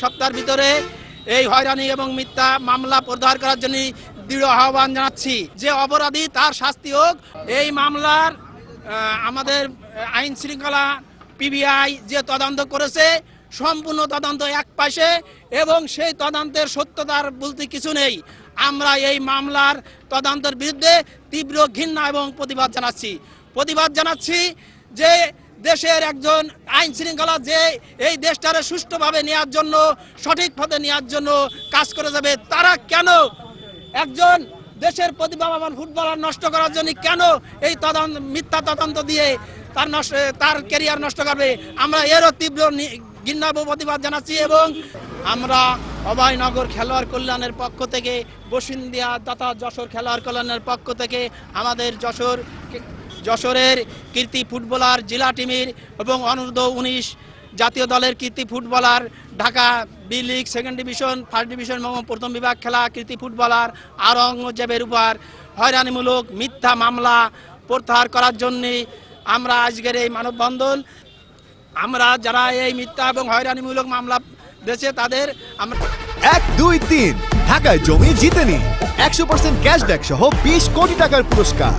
সপ্তাহের ভিতরে এই হয়রানি এবং মিথ্যা মামলা প্রত্যাহার করার জন্য দৃঢ় আহ্বান জানাচ্ছি। যে অপরাধী তার শাস্তি হোক, এই মামলার আমাদের আইন শৃঙ্খলা পিবিআই যে তদন্ত করেছে, সম্পূর্ণ তদন্ত এক পাশে এবং সেই তদন্তের সত্যতার বলতে কিছু নেই। আমরা এই মামলার তদন্তের বিরুদ্ধে তীব্র ঘৃণা এবং প্রতিবাদ জানাচ্ছি। প্রতিবাদ জানাচ্ছি যে দেশের একজন আইন শৃঙ্খলা যে এই দেশটারে সুষ্ঠুভাবে নেওয়ার জন্য সঠিক পথে নেওয়ার জন্য কাজ করে যাবে, তারা কেন একজন দেশের প্রতিভাবান ফুটবলার নষ্ট করার জন্য কেন এই তদন্ত মিথ্যা তদন্ত দিয়ে তার নষ্ট, তার ক্যারিয়ার নষ্ট করবে? আমরা এরও তীব্র নি- ঘৃণা ও প্রতিবাদ জানাচ্ছি এবং আমরা অভয়নগর খেলোয়াড় কল্যাণের পক্ষ থেকে বসিন্দিয়া তথা যশোর খেলোয়াড় কল্যাণের পক্ষ থেকে আমাদের যশোর যশোরের কীর্তি ফুটবলার জেলা টিমের এবং অনূর্ধ্ব উনিশ জাতীয় দলের কীর্তি footballer Dhaka B league second division first division এবং প্রথম বিভাগ খেলা কীর্তি ফুটবলার আরঙ্গজেবের উপর হয়রানিমূলক মিথ্যা মামলা প্রত্যাহার করার জন্যে আমরা আজকের এই মানববন্ধন। আমরা যারা এই মিথ্যা এবং হয়রানিমূলক মামলা দেশে তাদের আমরা এক, দুই, তিন। ঢাকায় জমি জিতে নিন একশো পার্সেন্ট ক্যাশব্যাক সহ বিশ কোটি টাকার পুরস্কার।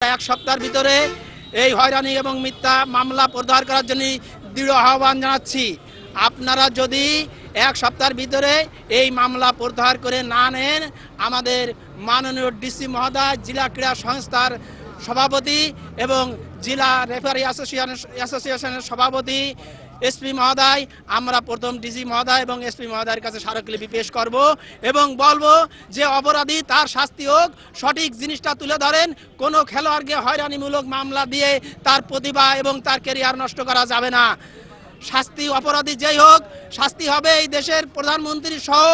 এক সপ্তাহের ভিতরে এই হয়রানি এবং মিথ্যা মামলা প্রত্যাহার করার জন্য দৃঢ় আহ্বান জানাচ্ছি। আপনারা যদি এক সপ্তাহের ভিতরে এই মামলা প্রত্যাহার করে না নেন, আমাদের মাননীয় ডিসি মহোদয়, জেলা ক্রীড়া সংস্থার সভাপতি এবং জেলা রেফারি অ্যাসোসিয়েশন অ্যাসোসিয়েশনের সভাপতি এসপি মহোদয় আমরা প্রথম ডিসি মহোদয় এবং এসপি মহোদয়ের কাছে স্মারকলিপি পেশ করব এবং বলব যে অপরাধী তার শাস্তি হোক সঠিক জিনিসটা তুলে ধরেন কোনো খেলোয়াড়কে হয়রানিমূলক মামলা দিয়ে তার প্রতিভা এবং তার কেরিয়ার নষ্ট করা যাবে না শাস্তি অপরাধী যেই হোক শাস্তি হবে এই দেশের প্রধানমন্ত্রী সহ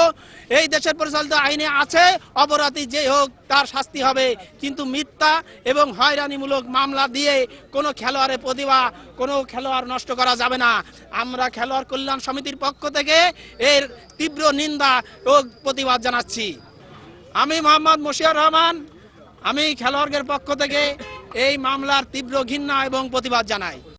এই দেশের পরিচালিত আইনে আছে, অপরাধী যে হোক তার শাস্তি হবে। কিন্তু মিথ্যা এবং হয়রানিমূলক মামলা দিয়ে কোনো খেলোয়াড়ের প্রতিভা, কোনো খেলোয়াড় নষ্ট করা যাবে না। আমরা খেলোয়াড় কল্যাণ সমিতির পক্ষ থেকে এর তীব্র নিন্দা ও প্রতিবাদ জানাচ্ছি। আমি মোহাম্মদ মশিয়ার রহমান, আমি খেলোয়াড়দের পক্ষ থেকে এই মামলার তীব্র ঘৃণা এবং প্রতিবাদ জানাই।